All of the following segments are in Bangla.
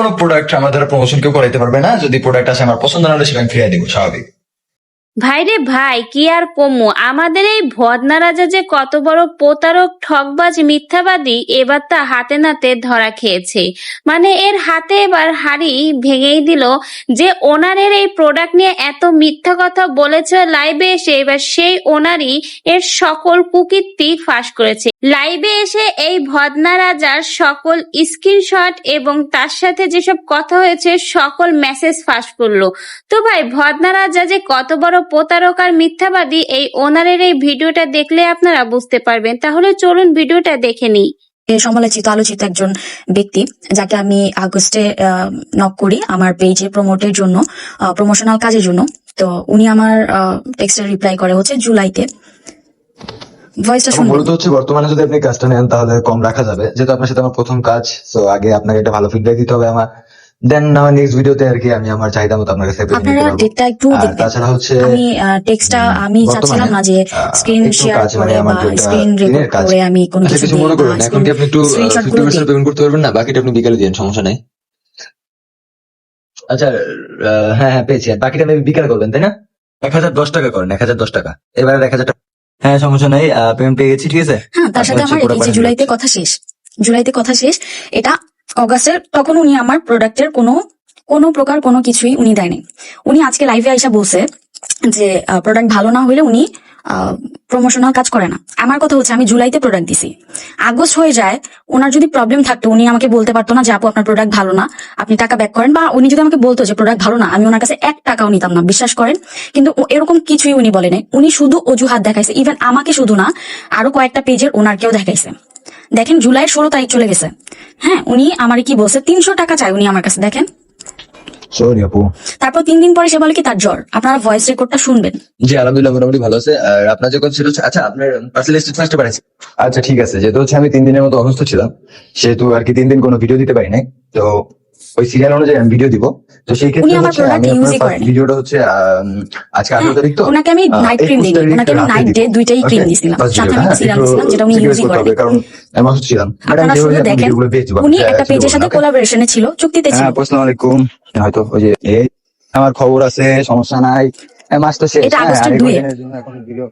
কোনো প্রোডাক্ট আমাদের প্রমোশন কেউ করাইতে পারবে না। যদি প্রোডাক্ট আছে আমার পছন্দ না হলে সেটা আমি ফিরিয়ে দিব, স্বাভাবিক। ভাইরে ভাই, কি আর কমু? আমাদের এই ভদনা রাজা যে কত বড় প্রতারক ঠকবাজ মিথ্যাবাদী, এবার তা হাতে নাতে ধরা খেয়েছে। মানে এর হাতে এবার হাড়ি ভেঙেই দিল যে ওনারের এই প্রোডাক্ট নিয়ে এত মিথ্যা কথা বলেছে লাইভে এসে, এবার সেই ওনারই এর সকল কুকীর্তি ফাঁস করেছে। লাইভে এসে এই ভদনা রাজার সকল স্ক্রিনশট এবং তার সাথে যেসব কথা হয়েছে, সকল মেসেজ ফাঁস করল। তো ভাই, ভদনা রাজা যে কত বড় প্রতারক আর মিথ্যাবাদী এই ওনারের এই ভিডিওটা দেখলে আপনারা বুঝতে পারবেন। তাহলে চলুন ভিডিওটা দেখে নিই। সমালোচিত আলোচিত একজন ব্যক্তি যাকে আমি আগস্টে নক করি আমার পেজে প্রমোটের জন্য প্রমোশনাল কাজের জন্য। তো উনি আমার টেক্সটের রিপ্লাই করে হচ্ছে জুলাইতে। ভয়েসটা এখন মূলত হচ্ছে বর্তমানে যদি আপনি কাজটা নেন তাহলে কম রাখা যাবে। যেহেতু আপনার সাথে আমার প্রথম কাজ তো আগে আপনাকে একটা ভালো ফিডব্যাক দিতে হবে আমার। দেন আমার নেক্সট ভিডিওতে আর কি আমি আমার চাহিদা মতো আপনার কাছে আপনারা ডেটটা একটু দেখবেন। তাছাড়া হচ্ছে আমি টেক্সটটা আমি চাচ্ছিলাম না যে স্ক্রিন শেয়ার মানে করে আমার বা স্ক্রিন রেকর্ড করে আমি কোনো আচ্ছা কিছু মনে করবেন এখন কি আপনি একটু স্ক্রিনশট পেমেন্ট করতে পারবেন না? বাকিটা আপনি বিকালে দিন সমস্যা নেই। আচ্ছা হ্যাঁ হ্যাঁ পেয়েছি। বাকিটা আমি বিকালে করবেন তাই না? এক হাজার দশ টাকা করেন এক হাজার দশ টাকা। এবার এক হাজার টাকা হ্যাঁ সমস্যা নেই পেমেন্ট পেয়ে গেছি ঠিক আছে? হ্যাঁ তার সাথে আমার জুলাইতে কথা শেষ। জুলাইতে কথা শেষ। এটা অগাস্টের, তখন উনি আমার প্রোডাক্টের কোনো কোনো প্রকার কোনো কিছুই উনি দেয়নি। উনি আজকে লাইভে আইসা বলছে যে প্রোডাক্ট ভালো না হলে উনি প্রমোশনাল কাজ করে না। আমার কথা হচ্ছে, আমি জুলাইতে প্রোডাক্ট দিছি। আগস্ট হয়ে যায়, ওনার যদি প্রবলেম থাকতো, উনি আমাকে বলতে পারতো না যে, আপু, আপনার প্রোডাক্ট ভালো না, আপনি টাকা ব্যাক করেন। বা উনি যদি আমাকে বলতো যে প্রোডাক্ট ভালো না, আমি ওনার কাছে এক টাকাও নিতাম না। বিশ্বাস করেন? কিন্তু এরকম কিছুই উনি বলেন। উনি শুধু অজুহাত দেখাইছে। ইভেন আমাকে শুধু না, আরও কয়েকটা পেজের ওনারকেও দেখাইছে। দেখেন জুলাই ষোলো তারিখ চলে গেছে। হ্যাঁ উনি আমার কি বলছে? তিনশো টাকা চায় উনি আমার কাছে দেখেন। সরি আপু। তারপর তিন দিন পরে সে বলে কি তার জ্বর। আপনার ভয়েস রেকর্ডটা শুনবেন। জি আলহামদুলিল্লাহ মোটামুটি ভালো আছে। আর আপনার যে কথা ছিল আচ্ছা আপনার পার্সেল স্টেটমেন্টটা পাঠাইছি। আচ্ছা ঠিক আছে। যেহেতু হচ্ছে আমি তিন দিনের মতো অসুস্থ ছিলাম সেহেতু আর কি তিন দিন কোনো ভিডিও দিতে পারি নাই। তো ওই সিরিয়াল অনুযায়ী আমি ভিডিও দিব। তো সেই ক্ষেত্রে হচ্ছে আমি আপনার ভিডিওটা হচ্ছে আজকে আঠারো তারিখ তো? হ্যাঁ, ওনাকে আমি নাইট ক্রিম দিই ওনাকে আমি নাইট ডে দুইটাই ক্রিম First সাথে আমি হ্যাঁ, সিরাম একটু দিয়েছিলাম যেটা উনি ইউজই করেন। কারণ আমি অসুস্থ ছিলাম আপনারা শুধু দেখেন উনি হ্যাঁ, একটা পেজের সাথে না, কোলাবোরেশনে ছিল চুক্তিতে ছিল। হ্যাঁ আসসালামু আলাইকুম। হয়তো ওই যে আমার খবর আছে সমস্যা নাই। মাস তো শেষ এটা হ্যাঁ, আগস্টের আরেক দুইয়ে। দিনের জন্য এখন ভিডিও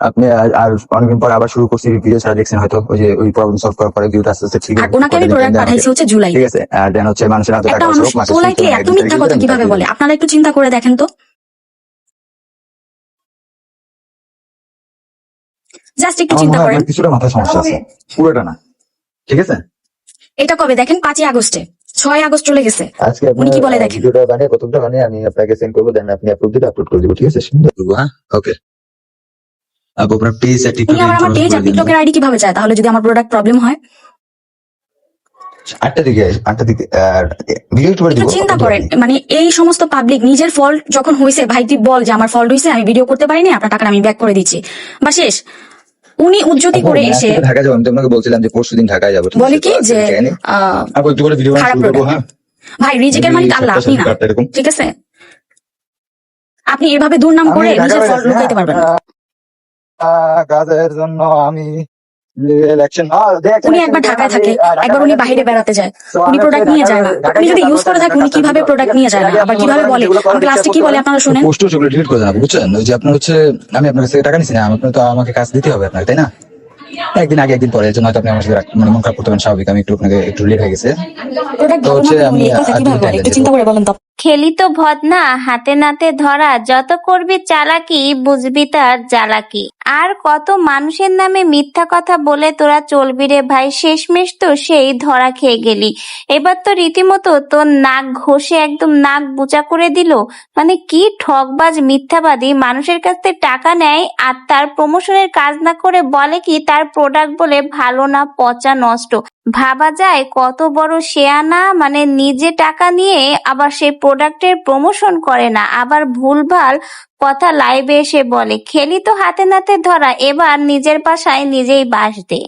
আপনি আর- আর অনেকদিন পর আবার শুরু করছি ভিডিও ছাড়া দেখছেন হয়তো ওই যে ওই প্রবলেম সলভ করার পরে ভিডিওটা আস্তে আস্তে ঠিক আর ওনাকে আমি প্রোডাক্ট পাঠাইছি হচ্ছে জুলাই। ঠিক আছে আর দেন হচ্ছে মানুষের হাতে টাকা আসুক, পোলাইটলি শুরুতে এত মিথ্যা কথা কীভাবে বলে? আপনারা একটু চিন্তা করে দেখেন তো। জাস্ট একটু চিন্তা করেন। কিছুটা মাথায় সমস্যা আছে পুরোটা না। ঠিক আছে? এটা কবে? দেখেন পাঁচই আগস্টে। ছয় আগস্ট চলে গেছে। আজকে আপনি উনি কি বলে দেখেন? ভিডিওটা বানিয়ে প্রথমটা বানিয়ে আমি আপনাকে সেন্ড করব দেন আপনি আপলোড দিলে আপলোড করে দিব ঠিক আছে? সুন্দর। হ্যাঁ ওকে আপু আপনার পেজ উনি আমার আমার পেজ আর টিকটকের আইডি কীভাবে চায়? তাহলে যদি আমার প্রোডাক্ট প্রবলেম হয়? আটটা দিকে আটটা দিকে ভিডিও একটু পরে একটু দিব? চিন্তা করেন। মানে এই সমস্ত পাবলিক নিজের ফল্ট যখন হয়েছে ভাই তুই বল যে আমার ফল্ট হয়েছে আমি ভিডিও করতে পারিনি আপনার টাকাটা আমি ব্যাক করে দিচ্ছি। বা শেষ। উনি উজ্জ্বতি করে এসে ঢাকা যাব আমি তো আপনাকে বলছিলাম যে পরশু দিন ঢাকায় যাব বলে কি যে। হ্যাঁ? ভাই রিজিকের মালিক আল্লাহ আপনি না। ঠিক আছে? আপনি এভাবে দুর্নাম করে নিজের ফল্ট লুকাইতে পারবেন না। হ্যাঁ। কাজের জন্য আমি উনি একবার ঢাকায় থাকে একবার উনি বাইরে বেড়াতে যায়। উনি প্রোডাক্ট নিয়ে যায় না। উনি যদি ইউজ করে থাকে উনি কীভাবে প্রোডাক্ট নিয়ে যায় না? আবার কীভাবে বলে? প্লাস্টিক কি বলে আপনারা শুনেন? পোস্ট সেগুলো ডিলিট করে দেন বুঝছেন? যে আপনার হচ্ছে আমি আপনার কাছ টাকা নিছি না আপনার তো আমাকে কাজ দিতে হবে আপনার তাই না? একদিন আগে একদিন পরে জন্য আপনি আমার সাথে মানে মন খারাপ করতে পারেন স্বাভাবিক। আমি একটু আপনাকে একটু লেট হয়ে গেছে। তো হচ্ছে না আমি। চিন্তা করে বলেন তো। খেলি তো ভদনা হাতে নাতে ধরা যত করবি চালাকি বুঝবি তার জ্বালাকি। আর কত মানুষের নামে মিথ্যা কথা বলে তোরা চলবি রে ভাই? শেষমেশ তো সেই ধরা খেয়ে গেলি। এবার তো রীতিমতো তোর নাক ঘষে একদম নাক বুচা করে দিল। মানে কি ঠকবাজ মিথ্যাবাদী। মানুষের কাছ থেকে টাকা নেয় আর তার প্রমোশনের কাজ না করে বলে কি তার প্রোডাক্ট বলে ভালো না, পচা, নষ্ট। ভাবা যায় কত বড় শেয়ানা মানে নিজে টাকা নিয়ে আবার সেই প্রোডাক্টের প্রমোশন করে না। আবার ভুলভাল কথা লাইভে এসে বলে, খেলি তো হাতে নাতে ধরা, এবার নিজের বাসায় নিজেই বাস দে।